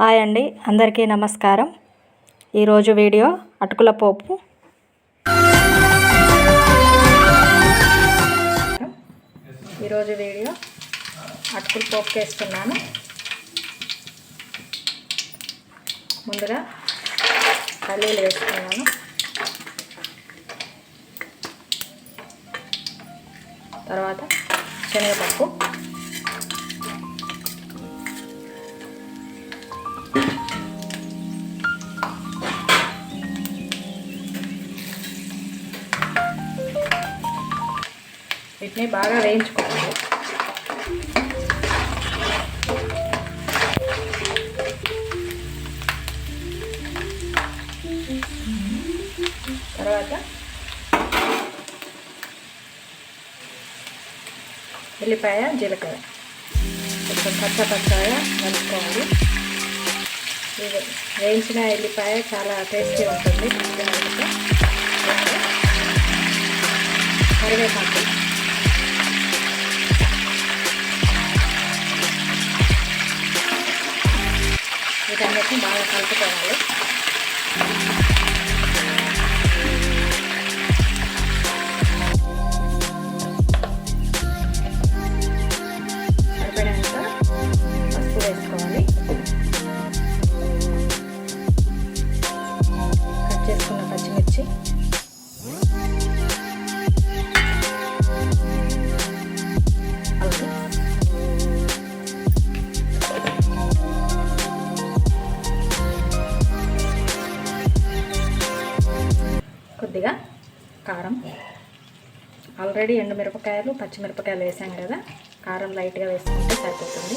Hi అండి అందరికీ నమస్కారం. ఈరోజు వీడియో అటుకుల పోపు. ఈరోజు వీడియో అటుకుల పోపు వేస్తున్నాను. ముందుగా పల్లీలు వేసుకున్నాను తర్వాత శనగపప్పు. వీటిని బాగా వేయించుకోవాలి. తర్వాత ఉల్లిపాయ జీలకర్ర. కొంచెం పచ్చ పచ్చగా కలుపుకోవాలి వేయించిన ఎల్లిపాయ చాలా టేస్టీ ఉంటుంది. కరివేపాకు. వీటన్నిటిని బాగా కలుపుకోవాలి. సరిపడినంత వేసుకోవాలి. కట్ చేసుకున్న కొద్దిగా కారం. ఆల్రెడీ ఎండుమిరపకాయలు పచ్చిమిరపకాయలు వేసాం కదా. కారం లైట్గా వేసుకుంటే సరిపోతుంది.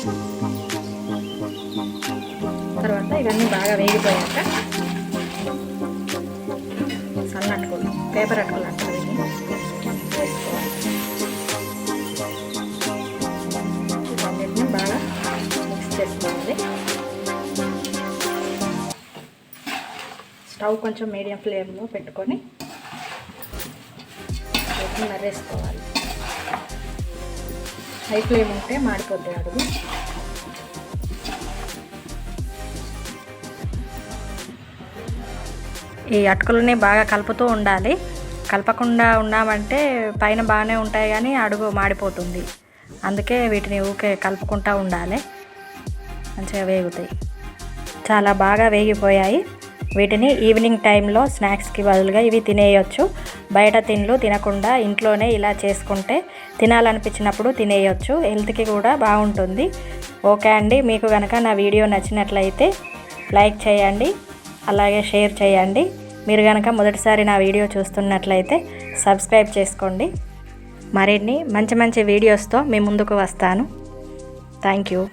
తర్వాత ఇవన్నీ బాగా వేగిపోయాక సన్న అటుకులు పేపర్ అటుకులు అంటారు వేసుకోవాలి ఇవన్నిటిని బాగా మిక్స్ చేసుకోవాలి. స్టవ్ కొంచెం మీడియం ఫ్లేమ్లో పెట్టుకొని వీటిని మర్రేసుకోవాలి హై ఫ్లేమ్ ఉంటే మాడిపోద్ది అడుగు. ఈ అటుకులని బాగా కలుపుతూ ఉండాలి. కలపకుండా ఉన్నామంటే పైన బాగానే ఉంటాయి కానీ అడుగు మాడిపోతుంది. అందుకే వీటిని ఊకే కలుపుకుంటూ ఉండాలి. మంచిగా వేగుతాయి. చాలా బాగా వేగిపోయాయి. వీటిని ఈవినింగ్ టైంలో స్నాక్స్కి బదులుగా ఇవి తినేయొచ్చు. బయట తిండ్లు తినకుండా ఇంట్లోనే ఇలా చేసుకుంటే తినాలనిపించినప్పుడు తినేయొచ్చు. హెల్త్కి కూడా బాగుంటుంది. ఓకే అండి మీకు కనుక నా వీడియో నచ్చినట్లయితే లైక్ చేయండి అలాగే షేర్ చేయండి. మీరు కనుక మొదటిసారి నా వీడియో చూస్తున్నట్లయితే సబ్స్క్రైబ్ చేసుకోండి. మరిన్ని మంచి మంచి వీడియోస్తో మీ ముందుకు వస్తాను. Thank you.